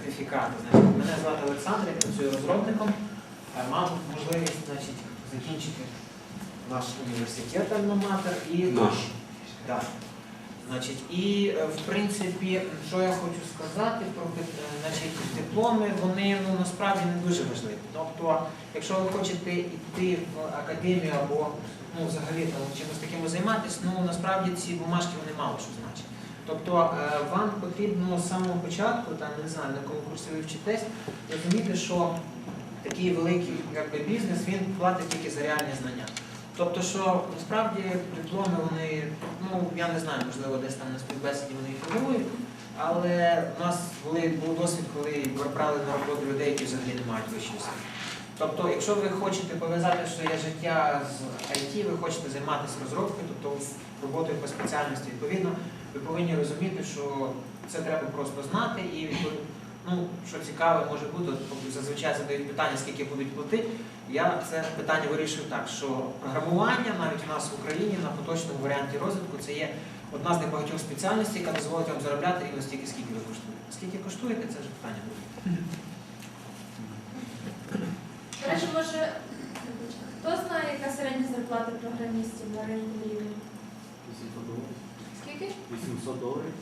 сертифікати. Значить, мене звати Олександр, я працюю розробником. Е, Мав можливість значить, закінчити наш університет Альма-Матер і Наш. Да. Значить, і е, в принципі, що я хочу сказати про е, значить, дипломи, вони ну, насправді не дуже важливі. Тобто, якщо ви хочете йти в академію або ну, взагалі там, чимось таким займатися, ну насправді ці бумажки вони мало що значать. Тобто е, вам потрібно з самого початку, там не знаю, на якому курсі ви вчитесь, розуміти, що такий великий якби, бізнес він платить тільки за реальні знання. Тобто, що насправді дипломи вони, ну я не знаю, можливо, десь там на співбесіді вони їх формують, але у нас були, був досвід, коли брали на роботу людей, які взагалі не мають вищої освіти. Тобто, якщо ви хочете пов'язати своє життя з IT, ви хочете займатися розробкою, тобто роботою по спеціальності, відповідно, ви повинні розуміти, що це треба просто знати і ну, що цікаве може бути, зазвичай задають питання, скільки будуть платити. Я це питання вирішив так, що програмування навіть у нас в Україні на поточному варіанті розвитку це є одна з небагатьох спеціальностей, яка дозволить вам заробляти рівно стільки, скільки ви коштуєте. Скільки коштуєте, це вже питання буде. До речі, може, хто знає, яка середня зарплата програмістів на ринку рівні? 800 доларів. Скільки? 800 доларів.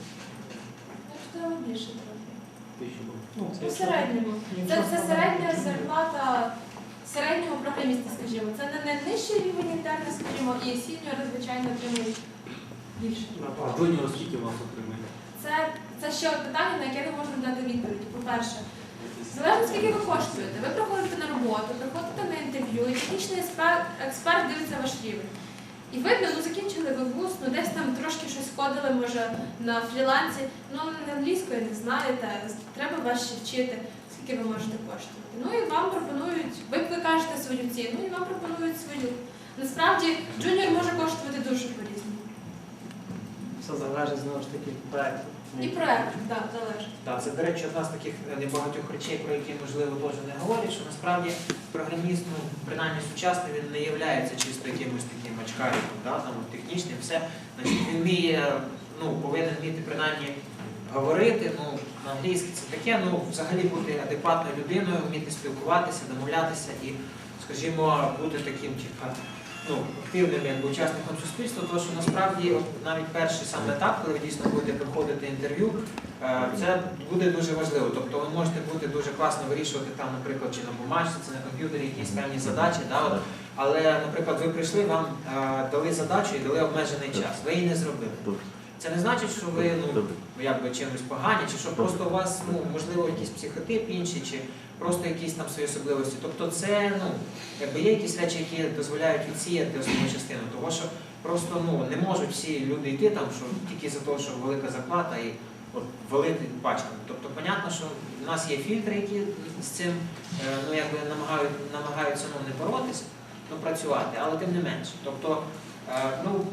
Ну, треба більше трохи. 1000 доларів. Ну, Ну, середньому. Це, це середня зарплата середнього програміста, скажімо. Це не найнижчий рівень інтерна, скажімо, і сіньори, звичайно, отримують більше. А джуніор скільки у вас отримає? Це, це ще одне питання, на яке не можна дати відповідь. По-перше, залежно скільки ви коштуєте. Ви приходите на роботу, приходите на інтерв'ю, і технічний експерт, експерт дивиться ваш рівень. І видно, ну закінчили ви вуз, ну десь там трошки щось ходили, може, на фрілансі, ну англійської не знаєте, треба вас ще вчити, скільки ви можете коштувати. Ну і вам пропонують, ви, кажете свою ціну, і вам пропонують свою. Насправді, джуніор може коштувати дуже по-різному. Все залежить знову ж таки проєкту. І проект, так, залежить. Так, це, до речі, одна з таких е, небагатьох речей, про які, можливо, теж не говорять, що насправді програміст, ну, принаймні сучасний, він не є чисто якимось таким очкариком, да, там, технічним, все. Значить, він вміє, ну, повинен вміти принаймні говорити, ну, на англійській це таке, ну, взагалі бути адекватною людиною, вміти спілкуватися, домовлятися і, скажімо, бути таким, типа, ну, активним якби, учасником суспільства, тому що насправді от, навіть перший саме етап, коли ви дійсно будете проходити інтерв'ю, е, це буде дуже важливо. Тобто ви можете бути дуже класно вирішувати там, наприклад, чи на бумажці, чи на комп'ютері якісь певні задачі. Да, от. Але, наприклад, ви прийшли, вам е, дали задачу і дали обмежений час. Ви її не зробили. Це не значить, що ви ну, якби чимось погані, чи що просто у вас ну, можливо якийсь психотип інший, чи просто якісь там свої особливості. Тобто це ну, якби є якісь речі, які дозволяють відсіяти основну частину, того що просто ну, не можуть всі люди йти там, що тільки за те, що велика зарплата і валити пачками. Тобто, понятно, що в нас є фільтри, які з цим е, ну, якби намагають, намагаються ну, не боротися, ну, працювати, але тим не менше. Тобто, е, ну,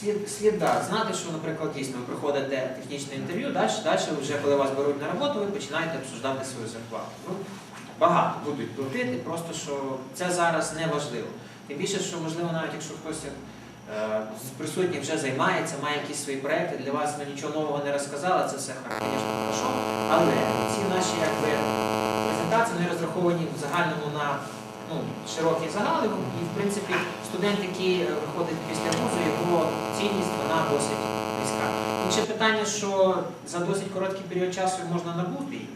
слід, слід да, знати, що, наприклад, дійсно ви проходите технічне інтерв'ю, далі, далі вже коли вас беруть на роботу, ви починаєте обсуждати свою зарплату. Ну, багато будуть платити, просто що це зараз не важливо. Тим більше, що можливо, навіть якщо хтось е, з присутніх вже займається, має якісь свої проекти, для вас ми нічого нового не розказали, це все звісно, хорошо. Але ці наші якби, презентації вони розраховані в загальному на ну, широкий загал, і в принципі студент, який е, виходить після вузу, його цінність вона досить низька. Інше питання, що за досить короткий період часу можна набути її,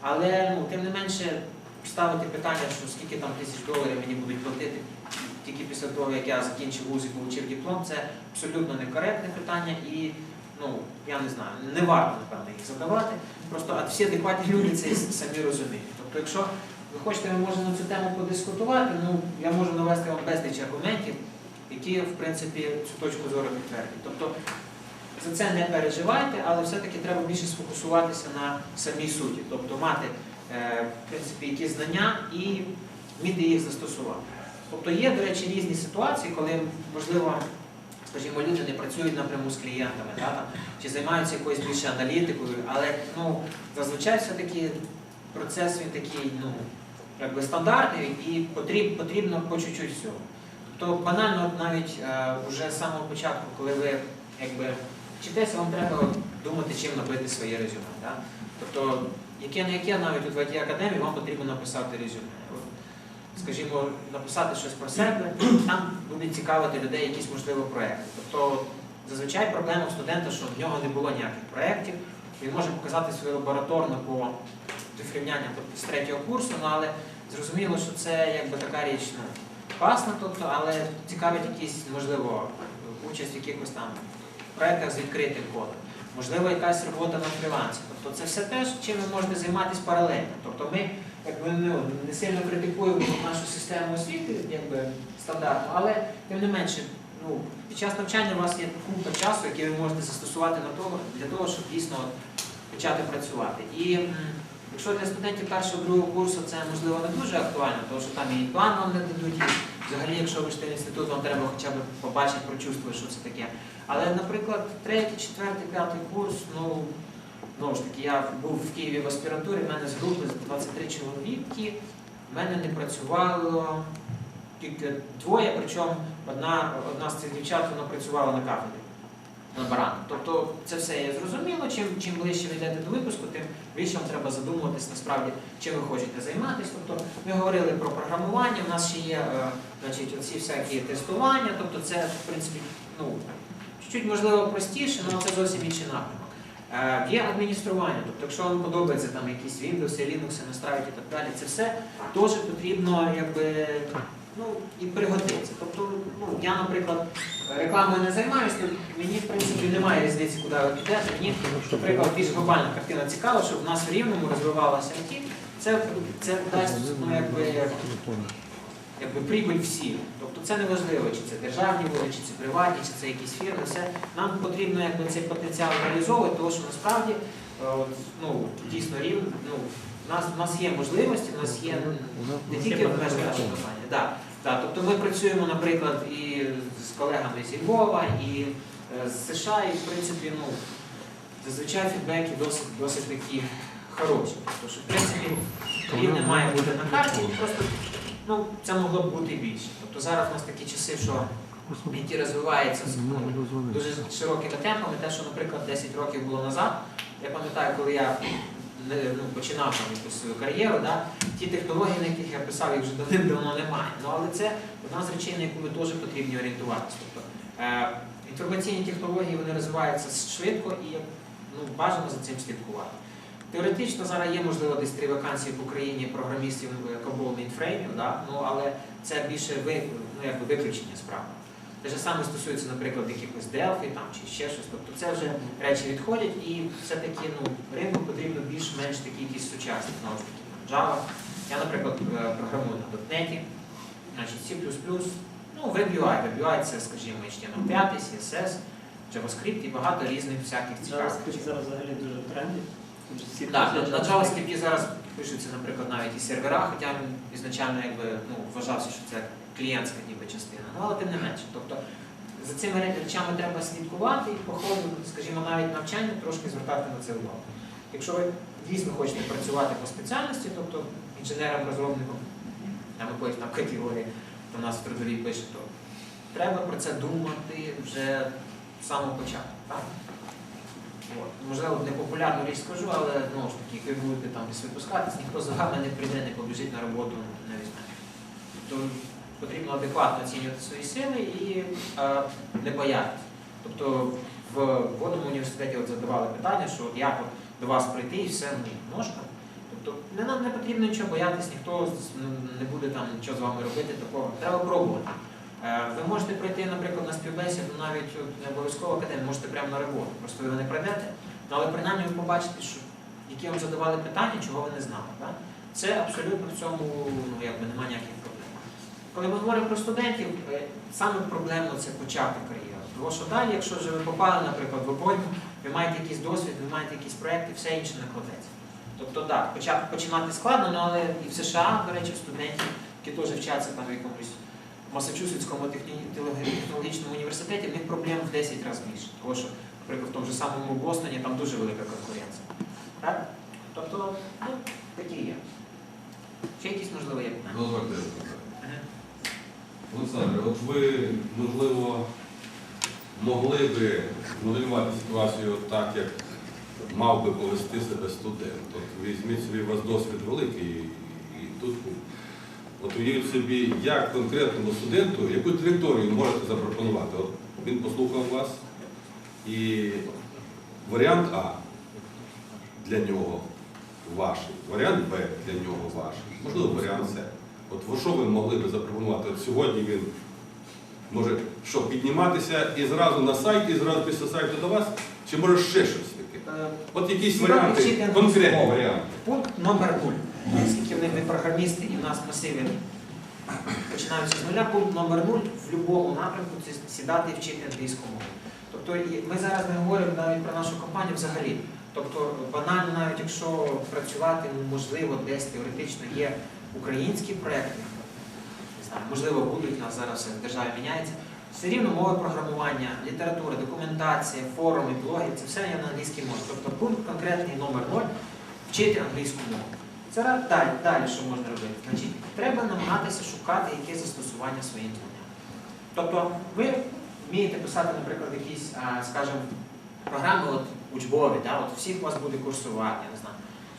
але ну, тим не менше ставити питання, що скільки там тисяч доларів мені будуть платити тільки після того, як я закінчив вуз і отримав диплом, це абсолютно некоректне питання і ну, я не знаю, не варто, напевно, їх задавати. Просто всі адекватні люди це самі розуміють. Тобто, якщо хочете, ми можемо на цю тему подискутувати, ну я можу навести вам безліч аргументів, які, в принципі, цю точку зору підтвердять. Тобто за це не переживайте, але все-таки треба більше сфокусуватися на самій суті, тобто мати е, в принципі, якісь знання і вміти їх застосувати. Тобто є, до речі, різні ситуації, коли, можливо, скажімо, люди не працюють напряму з клієнтами, да, там, чи займаються якоюсь більше аналітикою, але ну, зазвичай все-таки процес він такий, ну, якби стандартний і потріб, потрібно по чуть-чуть всього. Тобто банально навіть е, вже з самого початку, коли ви якби вчитеся, вам треба думати, чим набити своє резюме. Да? Тобто, яке не яке, навіть у it академії вам потрібно написати резюме. Скажімо, написати щось про себе, там буде цікавити людей якісь можливо проекти. Тобто, зазвичай проблема студента, що в нього не було ніяких проєктів, він може показати свою лабораторну по дифрівняння тобто, з третього курсу, ну, але зрозуміло, що це якби така річ ну, класна, тобто, але цікавить якісь, можливо, участь в якихось там проєктах з відкритим кодом. Можливо, якась робота на фрілансі. Тобто це все те, чим ви можете займатися паралельно. Тобто ми якби, ну, не сильно критикуємо нашу систему освіти, якби стандартну, але тим не менше, ну, під час навчання у вас є купа часу, який ви можете застосувати на того, для того, щоб дійсно почати працювати. І якщо для студентів першого другого курсу це можливо не дуже актуально, тому що там і план вам не дадуть, і взагалі, якщо ви йшли в інститут, вам треба хоча б побачити, прочувствувати, що це таке. Але, наприклад, третій, четвертий, п'ятий курс, ну знову ж таки, я був в Києві в аспірантурі, в мене з групи 23 чоловіки, в мене не працювало тільки двоє, причому одна, одна з цих дівчат вона працювала на кафедрі на. Тобто це все є зрозуміло. Чим, чим ближче ви йдете до випуску, тим більше вам треба задумуватись насправді, чим ви хочете займатися. Тобто ми говорили про програмування, в нас ще є е, значить, оці всякі тестування, тобто це, в принципі, ну, чуть-чуть можливо простіше, але це зовсім інший напрямок. Е, Є адміністрування, тобто, якщо вам подобається там якісь Windows, Linux, настраювати і так далі, це все теж потрібно якби, ну, і пригодиться. Тобто, ну, я, наприклад, рекламою не займаюся, мені, в принципі, немає різниці, куди ви підете. Мені, наприклад, більш глобальна картина цікава, щоб в нас в Рівному розвивалася IT, це, це дасть ну, якби, якби прибуль всім. Тобто це не важливо, чи це державні вузи, чи це приватні, чи це якісь фірми. Все. Нам потрібно якби, цей потенціал реалізовувати, тому що насправді е, ну, дійсно рівно, ну, в нас, в нас є можливості, в нас є не тільки в межах нашої компанії. Да, да, тобто ми працюємо, наприклад, і з колегами зі Львова, і е, з США, і в принципі, ну, зазвичай фідбеки досить, досить такі хороші. Тому що, в принципі, рівне має бути на карті, просто ну, це могло б бути більше. Тобто зараз у нас такі часи, що IT розвивається з ну, дуже широкими темпами. Те, що, наприклад, 10 років було назад, я пам'ятаю, коли я ну, починав там якусь кар'єру, да, ті технології, на яких я писав, їх вже давним-давно немає. Ну, але це одна з речей, на яку ми теж потрібні орієнтуватися. Тобто, е, інформаційні технології вони розвиваються швидко і ну, бажано за цим слідкувати. Теоретично зараз є, можливо, десь три вакансії в Україні програмістів е, COBOL mainframe, да? ну, але це більше ви, ну, якби виключення справи. Те ж саме стосується, наприклад, якихось Delphi там, чи ще щось. Тобто це вже речі відходять і все-таки ну, ринку потрібно більш-менш такі якісь сучасні, знову ж таки, Java. Я, наприклад, е, програмую на .NET, значить C++, ну, WebUI. WebUI це, скажімо, HTML5, CSS, JavaScript і багато різних всяких цікавих. JavaScript зараз взагалі дуже в тренді. Так, на, на JavaScript зараз пишуться, наприклад, навіть і сервера, хоча він ізначально якби, ну, вважався, що це клієнтська ніби частина. Але тим не менше. Тобто за цими речами треба слідкувати і по ходу, скажімо, навіть навчання трошки звертати на це увагу. Якщо ви дійсно хочете працювати по спеціальності, тобто інженером-розробником, там якоїсь там категорії, то нас в трудовій пише, то треба про це думати вже з самого початку. Так? От. Можливо, непопулярну річ скажу, але знову ж таки, як будете там десь випускатись, ніхто за вами не прийде, не побіжить на роботу, не візьме. Потрібно адекватно оцінювати свої сили і е, не боятися. Тобто в водному університеті от задавали питання, що от як от до вас прийти і все ну, ножка. Тобто не не потрібно нічого боятись, ніхто ну, не буде там нічого з вами робити, такого треба пробувати. Е, Ви можете прийти, наприклад, на співбесіду навіть не обов'язково академію, можете прямо на роботу. Просто ви не прийдете, але принаймні ви побачите, що які вам задавали питання, чого ви не знали. Так? Це абсолютно в цьому ну, якби, немає ніяких проблем. Коли ми говоримо про студентів, е, саме проблемно це почати кар'єру. Тому що далі, якщо вже ви попали, наприклад, в обойму, ви маєте якийсь досвід, ви маєте якісь проекти, все інше накладеться. Тобто, так, почати починати складно, ну, але і в США, до речі, студентів, які теж вчаться там в якомусь Масачусетському технологічному університеті, в них проблем в 10 разів більше. Тому що, наприклад, в тому ж самому Бостоні там дуже велика конкуренція. Так? Тобто, ну, такі є. Ще якісь можливо є питання? Дозвольте запитати. Ага. Олександр, от ви, можливо, могли би моделювати ситуацію так, як мав би повести себе студент. От візьміть собі, у вас досвід великий, і тут. От уявіть собі, як конкретному студенту, яку траєкторію можете запропонувати. От він послухав вас, і варіант А для нього ваш, варіант Б для нього ваш, можливо, варіант С. От що ви могли би запропонувати? От сьогодні він може що, підніматися і зразу на сайт, і зразу після сайту до вас, чи може ще щось таке? Е, От якісь варіанти, конкретні варіанти. Пункт номер 0. Оскільки вони програмісти і в нас масиви починаються з нуля, пункт номер 0 в будь-якому напрямку це сідати і вчити англійську мову. Тобто ми зараз не говоримо навіть про нашу компанію взагалі. Тобто банально, навіть якщо працювати, ну, можливо, десь теоретично є українські проекти, не знаю, можливо, будуть, у нас зараз в державі міняється. Все рівно мови програмування, література, документація, форуми, блоги це все є на англійській мові. Тобто пункт конкретний номер 0 вчити англійську мову. Це далі, далі що можна робити? Значить, треба намагатися шукати яке застосування своїм знанням. Тобто ви вмієте писати, наприклад, якісь, скажімо, програми от, учбові, да? от всіх у вас буде курсувати, я не знаю,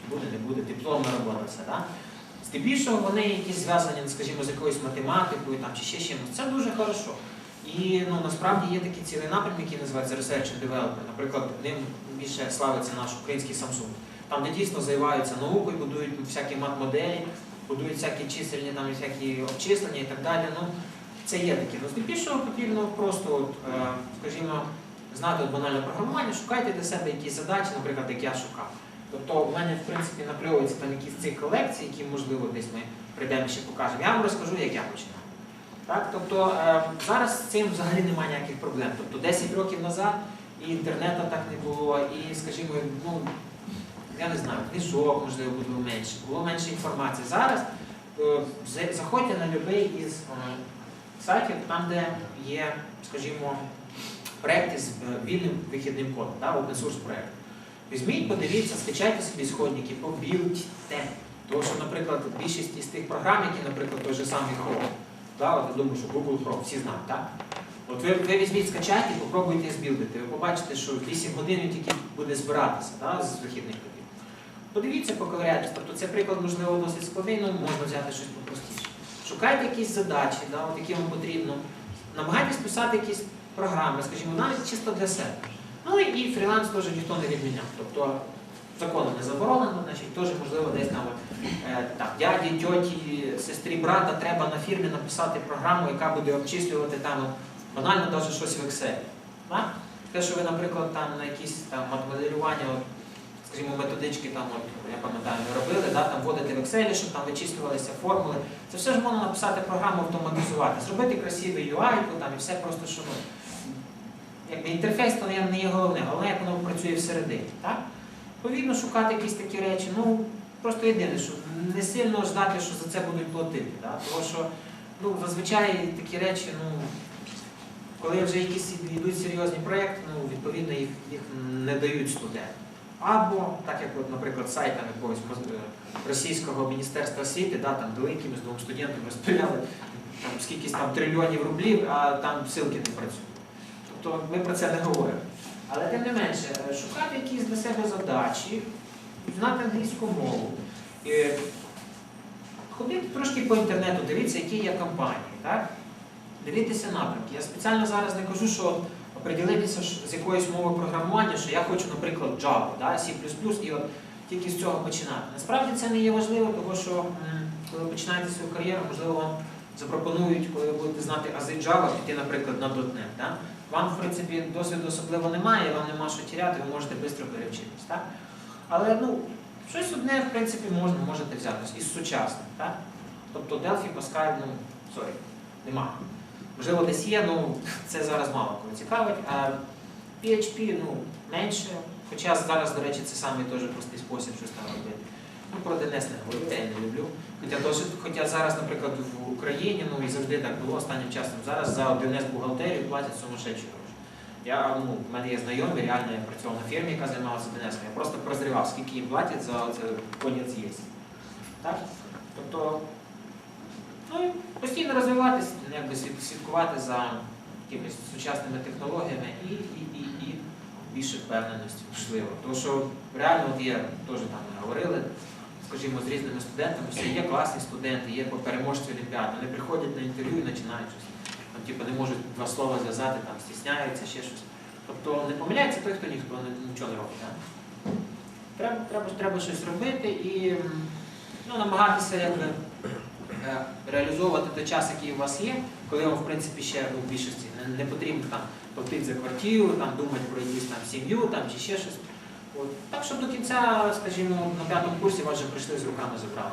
буде, не буде, дипломна робота, все. Да? Здебільшого вони якісь зв'язані, скажімо, з якоюсь математикою там, чи ще чимось. Це дуже хорошо. І ну, насправді є такі цілі напрямки, які називаються Research and Development. Наприклад, ним більше славиться наш український Samsung. Там, де дійсно займаються наукою, будують всякі мат-моделі, будують всякі чисельні там, всякі обчислення і так далі. Ну, це є такі. Ну, здебільшого потрібно просто, от, е, скажімо, знати от банальне програмування, шукайте для себе якісь задачі, наприклад, як я шукав. Тобто у мене, в принципі, напльовується там якісь цикл лекцій, які, можливо, десь ми прийдемо ще покажемо. Я вам розкажу, як я починав. Так? Тобто е, зараз з цим взагалі немає ніяких проблем. Тобто 10 років назад і інтернету так не було, і, скажімо, ну, я не знаю, книжок, можливо, було менше, було менше інформації. Зараз е, заходьте на будь-який із е, сайтів, там, де є, скажімо, проекти з е, вільним вихідним кодом, да, open source проект. Візьміть, подивіться, скачайте собі сходники, побілдьте. Тому що, наприклад, більшість із тих програм, які, наприклад, той же самий Chrome, да, от я думаю, що Google Chrome, всі знають, так? От ви, ви візьміть, скачайте, попробуйте збілдити. Ви побачите, що 8 годин він тільки буде збиратися да, з вихідних годин. Подивіться, поковиряйтесь. Тобто це приклад, можливо, досить складний, але можна взяти щось попростіше. Шукайте якісь задачі, да, от, які вам потрібно. Намагайтесь писати якісь програми, скажімо, навіть чисто для себе. Ну і- фріланс теж ніхто не відміняв. Тобто законом не заборонено, значить теж можливо десь там е, дяді, тьоті, сестрі, брата треба на фірмі написати програму, яка буде обчислювати там банально навіть щось в Excel. Те, що ви, наприклад, там на якісь там моделювання, от, скажімо, методички там, от, я пам'ятаю, робили, да, там вводити в Excel, щоб там вичислювалися формули. Це все ж можна написати програму автоматизувати, зробити красивий UI, там і все просто, ну, якби інтерфейс то не- є головне, головне, як воно працює всередині. Так? Відповідно, шукати якісь такі речі. Ну, просто єдине, що не сильно ждати, що за це будуть платити. Так? Тому що ну, зазвичай такі речі, ну, коли вже якісь йдуть серйозні проєкти, ну, відповідно їх, їх не дають студентам. Або, так як, от, наприклад, сайт там якогось е, російського міністерства освіти, да, там дали якимось двом студентам, розпиляли там, скількись там трильйонів рублів, а там ссылки не працюють. Тобто ми про це не говоримо. Але тим не менше, е, шукати якісь для себе задачі, знати англійську мову. Ходити трошки по інтернету, дивіться, які є компанії. Так? Дивіться напрямки. Я спеціально зараз не кажу, що оприділитися з якоїсь мови програмування, що я хочу, наприклад, Java, да, C++, і от тільки з цього починати. Насправді це не є важливо, тому що коли починаєте свою кар'єру, можливо, вам запропонують, коли ви будете знати ази Java, піти, наприклад, на .NET. Да? Вам, в принципі, досвіду особливо немає, вам нема що тіряти, ви можете швидко перевчитись. Так? Але ну, щось одне, в принципі, можна, можете взяти із сучасних. Так? Тобто Delphi, Pascal, ну, сорі, нема. Можливо, десь є, ну це зараз мало кого цікавить. А PHP ну, менше. Хоча зараз, до речі, це самий теж простий спосіб щось там робити. Ну, про DNS не говорю, я не люблю. Хоча, досить, хоча зараз, наприклад, в Україні, ну і завжди так було останнім часом, зараз за DNS бухгалтерію платять сумасшедші гроші. Я, ну, в мене є знайомі, реально я працював на фірмі, яка займалася DNS. Я просто прозрівав, скільки їм платять за це конець є. Так? Тобто, ну, постійно розвиватися, якби слід- слідкувати за якимись сучасними технологіями і, і, і, і більше впевненості, можливо. Тому що реально от є, теж там ми говорили, скажімо, з різними студентами, все є класні студенти, є переможці олімпіад, вони приходять на інтерв'ю і починають щось. Типу, не можуть два слова зв'язати, там стісняються, ще щось. Тобто не помиляється той, хто ніхто нічого не робить. Так? Треба, треба, треба щось робити і ну, намагатися якби, е, реалізовувати той час, який у вас є, коли вам, в принципі, ще ну, в більшості не, не потрібно там платити за квартиру, там думати про якусь там сім'ю там, чи ще щось. От. Так, щоб до кінця, скажімо, на п'ятому курсі вас вже прийшли з руками забрали.